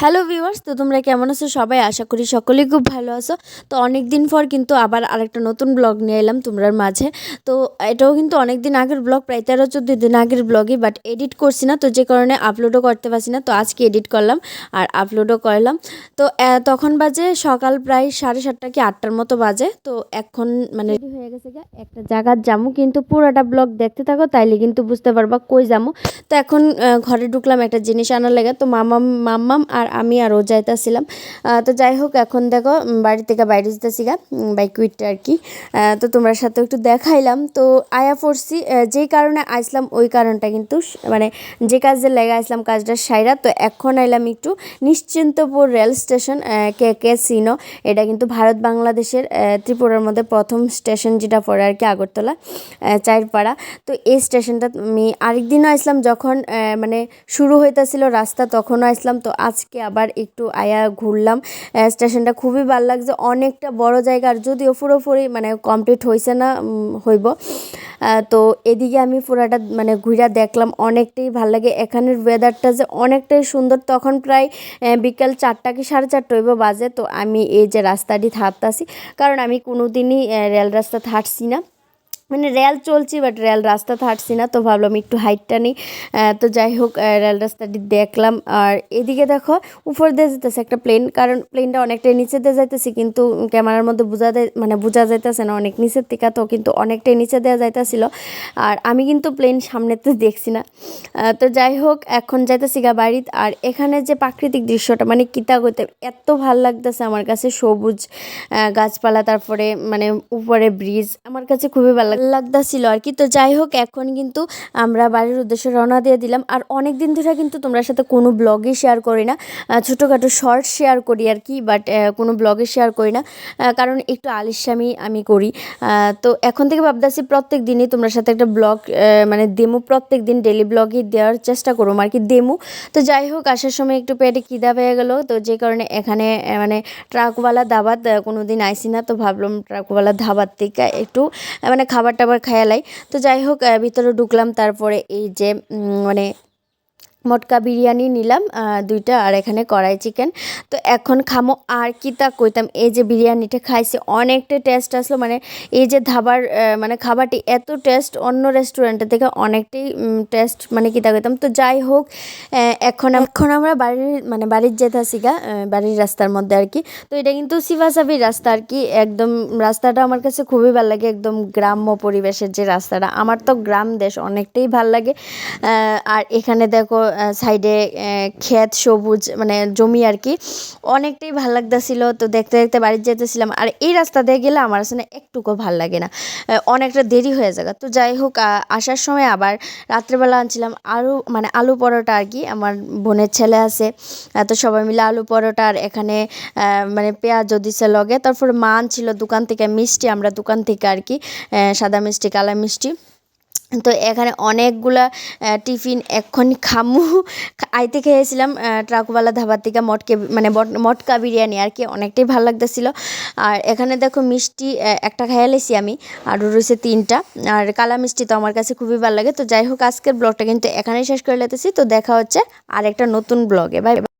Hello viewers তো তোমরা কেমন আছো? সবাই আশা করি সকলেই খুব ভালো আছো। তো অনেক দিন পর কিন্তু আবার আরেকটা নতুন ব্লগ নিয়ে এলাম তোমরার মাঝে। তো এটাও কিন্তু অনেক দিন আগের ব্লগ প্রায় তেরো, চোদ্দ দিন আগের ব্লগই বাট এডিট করছি না। তো যে কারণে আপলোডও করতে পারছি না। তো আজকে এডিট করলাম আর আপলোডও করলাম। তো তখন বাজে সকাল প্রায় সাড়ে সাতটা কি আটটার মতো বাজে। তো এখন মানে ready হয়ে গেছে একটা জায়গার যামু। কিন্তু পুরোটা ব্লগ দেখতে থাকো, তাইলে কিন্তু বুঝতে পারবা কই যামু। তো এখন ঘরে ঢুকলাম একটা জিনিস আনার লেগে। তো মামাম, মাম্মাম আর আমি আর ও যাইতাছিলাম। তো যাই হোক এখন দেখো বাড়ি থেকে বাইরে যেতেছি গা বাইক উইটটা আর কি। তো তোমার সাথে একটু দেখাইলাম। তো আয়া পড়ছি যেই কারণে আসলাম ওই কারণটা কিন্তু মানে যে কাজে লেগে আসলাম কাজটা সাইরা। তো এখন আইলাম একটু নিশ্চিন্তপুর রেল স্টেশন কে কে সিনো। এটা কিন্তু ভারত বাংলাদেশের ত্রিপুরার মধ্যে প্রথম স্টেশন যেটা পড়ে আর কি, আগরতলা চাইরপাড়া। তো এই স্টেশনটা আমি আরেকদিনও আসলাম যখন মানে শুরু হইতেছিল রাস্তা, তখনও আসলাম তো আজকে আবার একটু আয়া ঘুরলাম। স্টেশনটা খুবই ভালো লাগছে। অনেকটা বড় জায়গা আর যদিও পুরোপুরি মানে কমপ্লিট হয়েছে না হইব। তো এদিকে আমি পুরাটা মানে ঘুরা দেখলাম অনেকটাই ভালো লাগে। এখানের ওয়েদারটা যে অনেকটাই সুন্দর তখন প্রায় বিকাল চারটা কি সাড়ে চারটা হইব বাজে। তো আমি এই যে রাস্তাটি থাকতাছি কারণ আমি কোনোদিনই আহ, রেল রাস্তা হাঁটছি না। মানে রেল চলছি বাট রেল রাস্তা হাঁটছি না, তো ভাবলাম একটু হাইটটা নিই। তো যাই হোক রেল রাস্তাটি দেখলাম। আর এদিকে দেখো, উপর দিয়ে যেতেছে একটা প্লেন কারণ প্লেনটা অনেকটাই নিচে দিয়ে যাইতেছে, কিন্তু ক্যামেরার মধ্যে বোঝা যায় মানে বোঝা যাইতেছে না অনেক নিচের থেকে তো কিন্তু অনেকটাই নিচে দেওয়া যাইতেছিল। আর আমি কিন্তু প্লেন সামনেতে দেখছি না। তো যাই হোক, এখন যাইতেছি গা বাড়িত, আর এখানে যে প্রাকৃতিক দৃশ্যটা মানে কিতা করতে এত ভালো লাগতেছে আমার কাছে, সবুজ গাছপালা, তারপরে মানে উপরে ব্রিজ আমার কাছে খুবই ভালো লাগতেছিল আর কি। তো যাই হোক, এখন কিন্তু আমরা বাড়ির উদ্দেশ্যে রওনা দিয়ে দিলাম। আর অনেক দিন ধরে কিন্তু তোমরা সাথে কোনো ব্লগই শেয়ার করি না। ছোটোখাটো শর্ট শেয়ার করি আর কি বাট কোনো ব্লগে শেয়ার করি না। কারণ একটু আলিস্যামি আমি করি। তো এখন থেকে ভাবতেছি প্রত্যেক দিনই তোমরা সাথে একটা ব্লগ মানে দেমো প্রত্যেক দিন ডেলি ব্লগই দেওয়ার চেষ্টা করব আর কি দেমো তো যাই হোক, আসার সময় একটু পেটে খিদা পেয়ে গেলো। তো যে কারণে এখানে মানে ট্রাকওয়ালা দাবাত কোনো দিন আইসি না। তো ভাবলাম ট্রাকওয়ালা ধাবার থেকে একটু মানে খাবার টাবার খায়ালাই তো যাই হোক ভিতরে ঢুকলাম তারপরে এই যে মানে মটকা বিরিয়ানি নিলাম দুইটা আর এখানে কড়াই চিকেন। তো এখন খামো আর কি তা কইতাম, এই যে বিরিয়ানিটা খাইছি, অনেকটা টেস্ট আসলো মানে এই যে ধাবার মানে খাবারটি এত টেস্ট অন্য রেস্টুরেন্টের থেকে অনেকটাই টেস্ট মানে কি তা কইতাম। তো যাই হোক এখন এখন আমরা বাড়ির মানে বাড়ির যেতেছি গা বাড়ির রাস্তার মধ্যে আর কি। তো এটা কিন্তু সিভাসাবির রাস্তা আর কি, একদম রাস্তাটা আমার কাছে খুবই ভালো লাগে, একদম গ্রাম্য পরিবেশের যে রাস্তাটা, আমার তো গ্রাম দেশ অনেকটাই ভালো লাগে। আর এখানে দেখো সাইডে ক্ষেত সবুজ মানে জমি আর কি। অনেকটাই ভালো লাগতেছিল, তো দেখতে দেখতে বাড়ি যেতেছিলাম। আর এই রাস্তা দিয়ে গেলে আমার আসলে একটুকু ভালো লাগে না। অনেকটা দেরি হয়ে যাবে। তো যাই হোক আসার সময় আবার রাত্রেবেলা আনছিলাম আলু মানে আলু পরোটা আর কি। আমার বোনের ছেলে আছে তো সবাই মিলে আলু পরোটা আর এখানে মানে পেঁয়াজ দিছে লগে। তারপর মা আনছিল দোকান থেকে মিষ্টি, আমরা দোকান থেকে আর কি সাদা মিষ্টি, কালা মিষ্টি। তো এখানে অনেকগুলা টিফিন এক্ষুনি খামু। আইতে খেয়েছিলাম ট্রাকওয়ালা ধাবার থেকে মটকে মানে মটকা বিরিয়ানি আর কি, অনেকটাই ভালো লাগতেছিল। আর এখানে দেখো মিষ্টি একটা খেয়ে লেছি আমি, আর রয়েছে তিনটা। আর কালা মিষ্টি তো আমার কাছে খুবই ভালো লাগে। তো যাই হোক, আজকের ব্লগটা কিন্তু এখানেই শেষ করে লেতেছি তো দেখা হচ্ছে আর একটা নতুন ব্লগে। বাই।